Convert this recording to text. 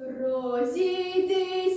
Розійди.